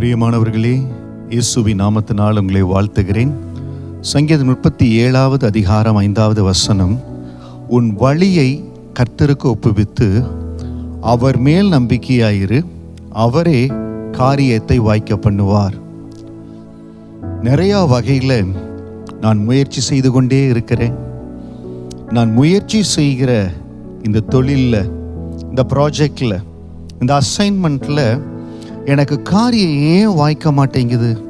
பிரியமானவர்களே இயேசுவி நாமத்தினால் உங்களை வாழ்த்துகிறேன். சங்கீதம் முப்பத்தி ஏழாவது அதிகாரம் ஐந்தாவது வசனம். உன் வழியை கர்த்தருக்கு ஒப்புவித்து அவர் மேல் நம்பிக்கையாயிரு அவரே காரியத்தை வாய்க்க பண்ணுவார். நிறையா வகையில் நான் முயற்சி செய்து கொண்டே இருக்கிறேன். நான் முயற்சி செய்கிற இந்த தொழிலில் இந்த ப்ராஜெக்டில் இந்த அசைன்மெண்ட்டில் எனக்கு காரியம் ஏன் வாய்க்க மாட்டேங்குது.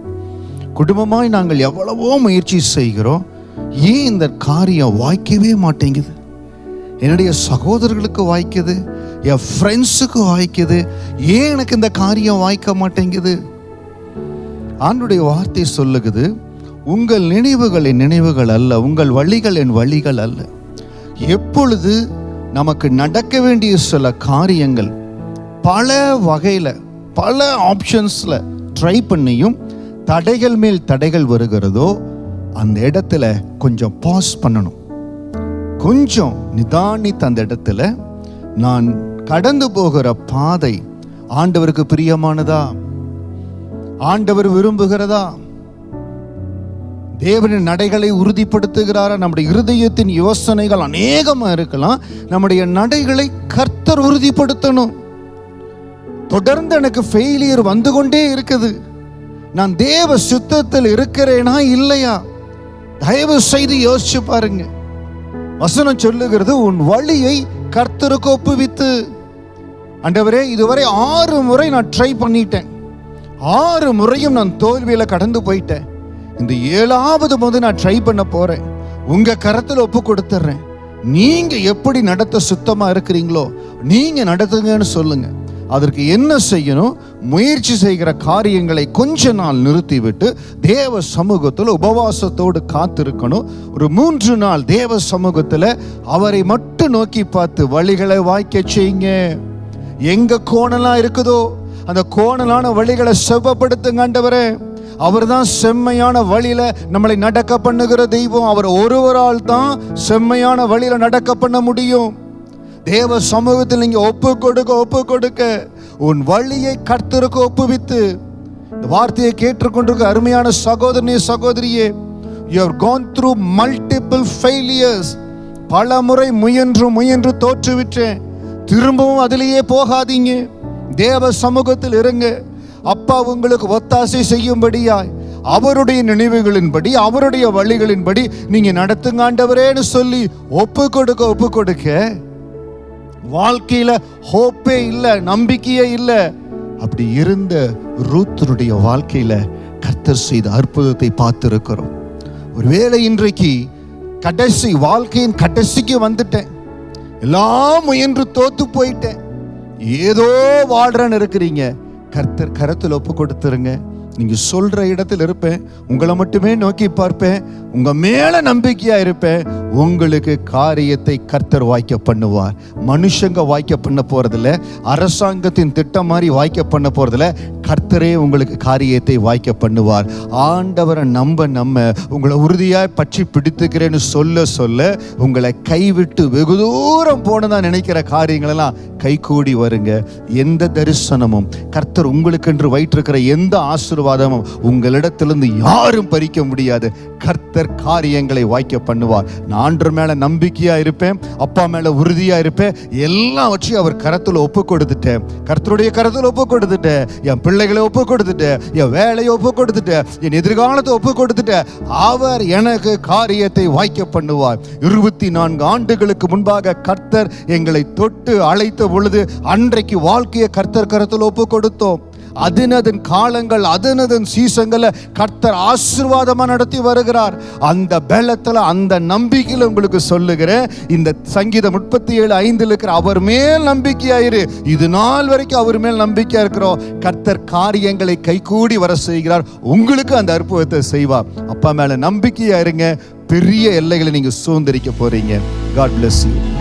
குடும்பமாய் நாங்கள் எவ்வளவோ முயற்சி செய்கிறோம் ஏன் இந்த காரியம் வாய்க்கவே மாட்டேங்குது? என்னுடைய சகோதரர்களுக்கு வாய்க்குது என் ஃப்ரெண்ட்ஸுக்கு வாய்க்குது ஏன் எனக்கு இந்த காரியம் வாய்க்க மாட்டேங்குது? ஆண்டுடைய வார்த்தை சொல்லுகிறது உங்கள் நினைவுகள் என் நினைவுகள் அல்ல உங்கள் வழிகள் என் வழிகள் அல்ல. எப்பொழுது நமக்கு நடக்க வேண்டிய சில காரியங்கள் பல வகையில் பல ஆப்ஷன்ஸில் ட்ரை பண்ணியும் தடைகள் மேல் தடைகள் வருகிறதோ அந்த இடத்துல கொஞ்சம் பாஸ் பண்ணணும். கொஞ்சம் நிதானித்த அந்த இடத்துல நான் கடந்து போகிற பாதை ஆண்டவருக்கு பிரியமானதா? ஆண்டவர் விரும்புகிறதா? தேவனின் நடைகளை உறுதிப்படுத்துகிறாரா? நம்முடைய இருதயத்தின் யோசனைகள் அநேகமாக இருக்கலாம். நம்முடைய நடைகளை கர்த்தர் உறுதிப்படுத்தணும். தொடர்ந்து எனக்கு ஃபெயிலியர் வந்து கொண்டே இருக்குது. நான் தேவ சுத்தத்தில் இருக்கிறேனா இல்லையா? தயவு செய்து யோசிச்சு பாருங்க. வசனம் சொல்லுகிறது உன் வழியை கர்த்தருக்கு ஒப்புவித்து. அண்டவரே இதுவரை ஆறு முறை நான் ட்ரை பண்ணிட்டேன். ஆறு முறையும் நான் தோல்வியில் கடந்து போயிட்டேன். இந்த ஏழாவது போது நான் ட்ரை பண்ண போறேன். உங்க கரத்தில் ஒப்பு கொடுத்துட்றேன் நீங்க எப்படி நடத்த சுத்தமா இருக்கிறீங்களோ நீங்க நடத்துங்கன்னு சொல்லுங்க. அதற்கு என்ன செய்யணும்? முயற்சி செய்கிற காரியங்களை கொஞ்ச நாள் நிறுத்திவிட்டு தேவ சமூகத்தில் உபவாசத்தோடு காத்திருக்கணும். ஒரு மூன்று நாள் தேவ சமூகத்தில் அவரை மட்டும் நோக்கி பார்த்து வழிகளை வாய்க்க செய்யுங்க. எங்க கோணலாம் இருக்குதோ அந்த கோணலான வழிகளை செவ்வப்படுத்துங்க ஆண்டவரே. அவர் தான் செம்மையான வழியில நம்மளை நடக்க பண்ணுகிற தெய்வம். அவர் ஒருவரால் தான் செம்மையான வழியில நடக்க பண்ண முடியும். தேவ சமூகத்தில் நீங்க ஒப்பு கொடுக்க ஒப்பு கொடுக்க உன் வழியை கர்த்தருக்கு ஒப்புவித்து இந்த வார்த்தையை கேட்டுக்கொண்டிருக்க அருமையான சகோதரனே சகோதரியே you have through multiple failures பல முறை முயன்று முயன்று தோற்றுவிட்டேன் திரும்பவும் அதிலேயே போகாதீங்க. தேவ சமூகத்தில் இருங்க. அப்பா உங்களுக்கு ஒத்தாசை செய்யும்படியாய் அவருடைய நினைவுகளின்படி அவருடைய வழிகளின்படி நீங்க நடத்துங்க ஆண்டவரேன்னு சொல்லி ஒப்பு கொடுக்க ஒப்பு கொடுக்க வாழ்க்கையில ஹோப்பே இல்லை நம்பிக்கையே இல்லை. அப்படி இருந்த ரூத்தனுடைய வாழ்க்கையில கர்த்தர் செய்த அற்புதத்தை பார்த்துருக்கிறோம். ஒருவேளை இன்றைக்கு கடைசி வாழ்க்கையின் கடைசிக்கு வந்துட்டேன். எல்லாம் முயன்று தோத்து போயிட்டேன். ஏதோ வாழ்றன்னு இருக்கிறீங்க. கர்த்தர் கரத்தில் ஒப்பு கொடுத்துருங்க. நீங்கள் சொல்கிற இடத்தில் இருப்பேன் உங்களை மட்டுமே நோக்கி பார்ப்பேன் உங்கள் மேலே நம்பிக்கையாக இருப்பேன். உங்களுக்கு காரியத்தை கர்த்தர் வாய்க்க பண்ணுவார். மனுஷங்க வாய்க்க பண்ண போகிறதில்ல அரசாங்கத்தின் திட்டம் மாதிரி வாய்க்க பண்ண போகிறதில்ல கர்த்தரே உங்களுக்கு காரியத்தை வாய்க்க பண்ணுவார். ஆண்டவரை நம்ப நம்ம உங்களை உறுதியாய் பற்றி பிடித்துக்கிறேன்னு சொல்ல சொல்ல உங்களை கைவிட்டு வெகு தூரம் போனதா நினைக்கிற காரியங்களெல்லாம் கைகூடி வருங்க. எந்த தரிசனமும் கர்த்தர் உங்களுக்கென்று வைத்திருக்கிற எந்த ஆசீர்வாதமும் உங்களிடத்திலிருந்து யாரும் பறிக்க முடியாது. கர்த்தர் காரியங்களை வாய்க்க பண்ணுவார். நான் ஆண்டர் மேல நம்பிக்கையா இருப்பேன் அப்பா மேல உறுதியா இருப்பேன். எல்லாவற்றையும் அவர் கரத்தில் ஒப்பு கொடுத்துட்டேன் கர்த்தருடைய கரத்தில் ஒப்பு கொடுத்துட்டேன் என் பிள்ளைகளை ஒப்பு கொடுத்துட்டு என் வேலையை ஒப்பு கொடுத்துட்டு என் எதிர்காலத்தை ஒப்பு கொடுத்துட்டு அவர் எனக்கு காரியத்தை வாய்க்க பண்ணுவார். இருபத்தி நான்கு ஆண்டுகளுக்கு முன்பாக கர்த்தர் எங்களை தொட்டு அழைத்த பொழுது அன்றைக்கு வாழ்க்கையை கர்த்தர் கரத்தில் ஒப்பு கொடுத்தோம். அதனதன் காலங்கள் அதனதன் சீசங்களை கர்த்தர் ஆசீர்வாதமாக நடத்தி வருகிறார். அந்த பலத்தில் அந்த நம்பிக்கையில் உங்களுக்கு சொல்லுகிறேன் இந்த சங்கீதம் முப்பத்தி ஏழு ஐந்தில் இருக்கிற அவர் மேல் நம்பிக்கையாயிரு இது நாள் வரைக்கும் அவர் மேல் நம்பிக்கையாக இருக்கிறோம். கர்த்தர் காரியங்களை கைகூடி வர செய்கிறார். உங்களுக்கு அந்த அற்புதத்தை செய்வார். அப்பா மேலே நம்பிக்கையாக இருங்க. பெரிய எல்லைகளை நீங்கள் சுதந்திரிக்க போறீங்க. God bless you